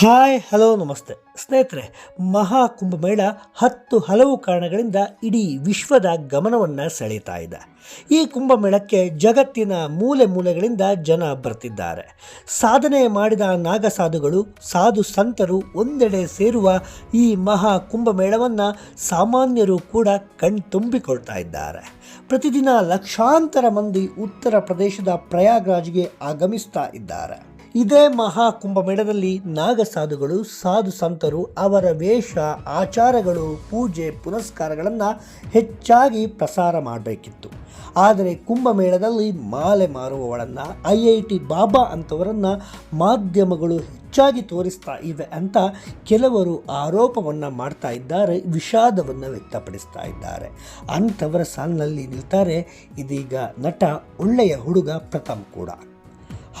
Hi, hello, ನಮಸ್ತೆ. ಸ್ನೇಹಿತರೆ ಮಹಾಕುಂಭಮೇಳ ಹತ್ತು ಹಲವು ಕಾರಣಗಳಿಂದ ಇಡೀ ವಿಶ್ವದ ಗಮನವನ್ನು ಸೆಳೀತಾ ಇದೆ. ಈ ಕುಂಭಮೇಳಕ್ಕೆ ಜಗತ್ತಿನ ಮೂಲೆ ಮೂಲೆಗಳಿಂದ ಜನ ಬರ್ತಿದ್ದಾರೆ. ಸಾಧನೆ ಮಾಡಿದ ನಾಗಸಾಧುಗಳು, ಸಾಧು ಸಂತರು ಒಂದೆಡೆ ಸೇರುವ ಈ ಮಹಾ ಕುಂಭಮೇಳವನ್ನು ಸಾಮಾನ್ಯರು ಕೂಡ ಕಣ್ತುಂಬಿಕೊಳ್ತಾ ಇದ್ದಾರೆ. ಪ್ರತಿದಿನ ಲಕ್ಷಾಂತರ ಮಂದಿ ಉತ್ತರ ಪ್ರದೇಶದ ಪ್ರಯಾಗ್ರಾಜ್ಗೆ ಆಗಮಿಸ್ತಾ ಇದ್ದಾರೆ. ಇದೇ ಮಹಾ ಕುಂಭಮೇಳದಲ್ಲಿ ನಾಗಸಾಧುಗಳು, ಸಾಧು ಸಂತರು, ಅವರ ವೇಷ, ಆಚಾರಗಳು, ಪೂಜೆ, ಪುನಸ್ಕಾರಗಳನ್ನು ಹೆಚ್ಚಾಗಿ ಪ್ರಸಾರ ಮಾಡಬೇಕಿತ್ತು. ಆದರೆ ಕುಂಭಮೇಳದಲ್ಲಿ ಮಾಲೆ ಮಾರುವವಳನ್ನು, ಐ ಐ ಟಿ ಬಾಬಾ ಅಂಥವರನ್ನು ಮಾಧ್ಯಮಗಳು ಹೆಚ್ಚಾಗಿ ತೋರಿಸ್ತಾ ಇವೆ ಅಂತ ಕೆಲವರು ಆರೋಪವನ್ನು ಮಾಡ್ತಾ ಇದ್ದಾರೆ, ವಿಷಾದವನ್ನು ವ್ಯಕ್ತಪಡಿಸ್ತಾ ಇದ್ದಾರೆ. ಅಂಥವರ ಸಾಲಿನಲ್ಲಿ ನಿಲ್ತಾರೆ ಇದೀಗ ನಟ ಒಳ್ಳೆಯ ಹುಡುಗ ಪ್ರಥಮ್ ಕೂಡ.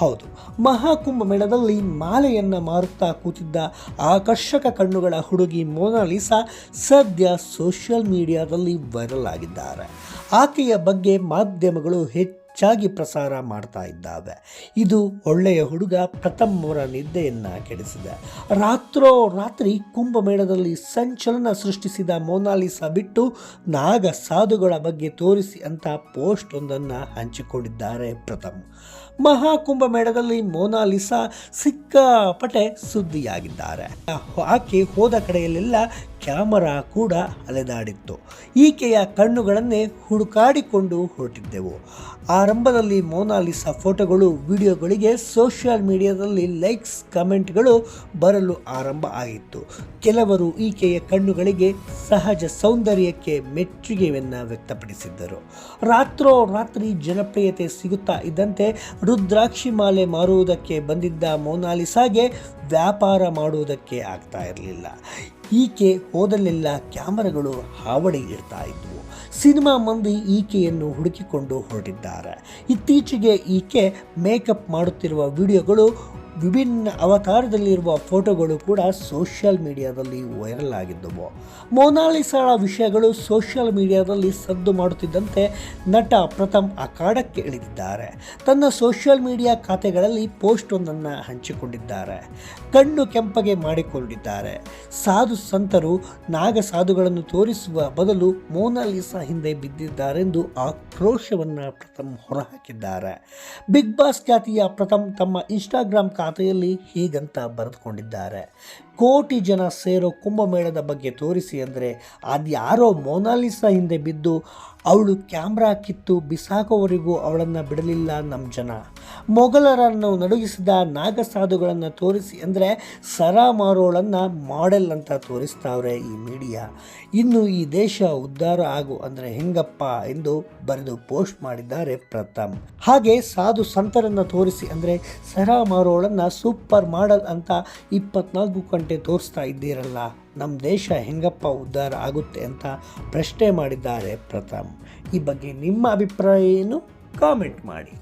ಹೌದು. ಮಹಾಕುಂಭ ಮೇಳದಲ್ಲಿ ಮಾಲೆಯನ್ನು ಮಾರುತ್ತಾ ಕೂತಿದ್ದ ಆಕರ್ಷಕ ಕಣ್ಣುಗಳ ಹುಡುಗಿ ಮೋನಾಲಿಸಾ ಸದ್ಯ ಸೋಷಿಯಲ್ ಮೀಡಿಯಾದಲ್ಲಿ ವೈರಲ್ ಆಗಿದ್ದಾರೆ. ಆಕೆಯ ಬಗ್ಗೆ ಮಾಧ್ಯಮಗಳು ಹೆಚ್ಚಾಗಿ ಪ್ರಸಾರ ಮಾಡ್ತಾ ಇದ್ದಾವೆ. ಇದು ಒಳ್ಳೆಯ ಹುಡುಗ ಪ್ರಥಮ್ ಅವರ ನಿದ್ದೆಯನ್ನು ಕೆಡಿಸಿದೆ. ರಾತ್ರೋ ರಾತ್ರಿ ಕುಂಭಮೇಳದಲ್ಲಿ ಸಂಚಲನ ಸೃಷ್ಟಿಸಿದ ಮೋನಾಲಿಸಾ ಬಿಟ್ಟು ನಾಗ ಸಾಧುಗಳ ಬಗ್ಗೆ ತೋರಿಸಿ ಅಂತ ಪೋಸ್ಟ್ ಒಂದನ್ನು ಹಂಚಿಕೊಂಡಿದ್ದಾರೆ ಪ್ರಥಮ್. ಮಹಾಕುಂಭ ಮೇಳದಲ್ಲಿ ಮೋನಾಲಿಸಾ ಸಿಕ್ಕಾಪಟ್ಟೆ ಸುದ್ದಿಯಾಗಿದ್ದಾರೆ. ಆಕೆ ಹೋದ ಕಡೆಯಲ್ಲೆಲ್ಲ ಕ್ಯಾಮರಾ ಕೂಡ ಅಲೆದಾಡಿತ್ತು. ಈಕೆಯ ಕಣ್ಣುಗಳನ್ನೇ ಹುಡುಕಾಡಿಕೊಂಡು ಹೊರಟಿದ್ದೆವು. ಆರಂಭದಲ್ಲಿ ಮೋನಾಲಿಸಾ ಫೋಟೋಗಳು, ವಿಡಿಯೋಗಳಿಗೆ ಸೋಷಿಯಲ್ ಮೀಡಿಯಾದಲ್ಲಿ ಲೈಕ್ಸ್, ಕಮೆಂಟ್ಗಳು ಬರಲು ಆರಂಭ ಆಯಿತು ಕೆಲವರು ಈಕೆಯ ಕಣ್ಣುಗಳಿಗೆ ಸಹಜ ಸೌಂದರ್ಯಕ್ಕೆ ಮೆಚ್ಚುಗೆಯನ್ನು ವ್ಯಕ್ತಪಡಿಸಿದ್ದರು. ರಾತ್ರೋ ರಾತ್ರಿ ಜನಪ್ರಿಯತೆ ಸಿಗುತ್ತಾ ಇದ್ದಂತೆ ರುದ್ರಾಕ್ಷಿ ಮಾಲೆ ಮಾರುವುದಕ್ಕೆ ಬಂದಿದ್ದ ಮೋನಾಲಿಸಾಗೆ ವ್ಯಾಪಾರ ಮಾಡುವುದಕ್ಕೆ ಆಗ್ತಾ ಇರಲಿಲ್ಲ. ಈಕೆ ಹೋದಲ್ಲೆಲ್ಲ ಕ್ಯಾಮರಾಗಳು ಹಾವಳಿ ಇಡ್ತಾ ಇದ್ವು. ಸಿನಿಮಾ ಮಂದಿ ಈಕೆಯನ್ನು ಹುಡುಕಿಕೊಂಡು ಹೊರಟಿದ್ದಾರೆ. ಇತ್ತೀಚೆಗೆ ಈಕೆ ಮೇಕಪ್ ಮಾಡುತ್ತಿರುವ ವಿಡಿಯೋಗಳು ವಿಭಿನ್ನ ಅವತಾರದಲ್ಲಿರುವ ಫೋಟೋಗಳು ಕೂಡ ಸೋಷಿಯಲ್ ಮೀಡಿಯಾದಲ್ಲಿ ವೈರಲ್ ಆಗಿದ್ದವು. ಮೋನಾಲಿಸಾಳ ವಿಷಯಗಳು ಸೋಷಿಯಲ್ ಮೀಡಿಯಾದಲ್ಲಿ ಸದ್ದು ಮಾಡುತ್ತಿದ್ದಂತೆ ನಟ ಪ್ರಥಮ್ ಅಖಾಡಕ್ಕೆ ಇಳಿದಿದ್ದಾರೆ. ತನ್ನ ಸೋಷಿಯಲ್ ಮೀಡಿಯಾ ಖಾತೆಗಳಲ್ಲಿ ಪೋಸ್ಟ್ ಒಂದನ್ನು ಹಂಚಿಕೊಂಡಿದ್ದಾರೆ. ಕಣ್ಣು ಕೆಂಪಗೆ ಮಾಡಿಕೊಂಡಿದ್ದಾರೆ. ಸಾಧು ಸಂತರು ನಾಗ ಸಾಧುಗಳನ್ನು ತೋರಿಸುವ ಬದಲು ಮೋನಾಲಿಸಾ ಹಿಂದೆ ಬಿದ್ದಿದ್ದಾರೆಂದು ಆಕ್ರೋಶವನ್ನು ಪ್ರಥಮ್ ಹೊರಹಾಕಿದ್ದಾರೆ. ಬಿಗ್ ಬಾಸ್ ಖ್ಯಾತಿಯ ಪ್ರಥಮ್ ತಮ್ಮ ಇನ್ಸ್ಟಾಗ್ರಾಮ್ ಖಾತೆಯಲ್ಲಿ ಹೀಗಂತ ಬರೆದುಕೊಂಡಿದ್ದಾರೆ. ಕೋಟಿ ಜನ ಸೇರೋ ಕುಂಭಮೇಳದ ಬಗ್ಗೆ ತೋರಿಸಿ ಅಂದರೆ ಅದ್ಯಾರೋ ಮೋನಾಲಿಸಾ ಹಿಂದೆ ಬಿದ್ದು ಅವಳು ಕ್ಯಾಮ್ರಾ ಕಿತ್ತು ಬಿಸಾಕೋವರೆಗೂ ಅವಳನ್ನು ಬಿಡಲಿಲ್ಲ ನಮ್ಮ ಜನ. ಮೊಘಲರನ್ನು ನಡುಗಿಸಿದ ನಾಗಸಾಧುಗಳನ್ನು ತೋರಿಸಿ ಅಂದರೆ ಸರ ಮಾರೋಳನ್ನು ಮಾಡೆಲ್ ಅಂತ ತೋರಿಸ್ತಾವ್ರೆ ಈ ಮೀಡಿಯಾ. ಇನ್ನು ಈ ದೇಶ ಉದ್ಧಾರ ಆಗು ಅಂದರೆ ಹೆಂಗಪ್ಪ ಎಂದು ಬರೆದು ಪೋಸ್ಟ್ ಮಾಡಿದ್ದಾರೆ ಪ್ರಥಮ್. ಹಾಗೆ ಸಾಧು ಸಂತರನ್ನು ತೋರಿಸಿ ಅಂದರೆ ಸರ ಮಾರೋಳನ್ನು ಸೂಪರ್ ಮಾಡೆಲ್ ಅಂತ ಇಪ್ಪತ್ನಾಲ್ಕು ಗಂಟೆ ತೋರಿಸ್ತಾ ಇದ್ದೀರಲ್ಲ ನಮ್ಮ ದೇಶ ಹೆಂಗಪ್ಪ ಉದ್ಧಾರ ಆಗುತ್ತೆ ಅಂತ ಪ್ರಶ್ನೆ ಮಾಡಿದ್ದಾರೆ ಪ್ರಥಮ್. ಈ ಬಗ್ಗೆ ನಿಮ್ಮ ಅಭಿಪ್ರಾಯ ಏನು? ಕಾಮೆಂಟ್ ಮಾಡಿ.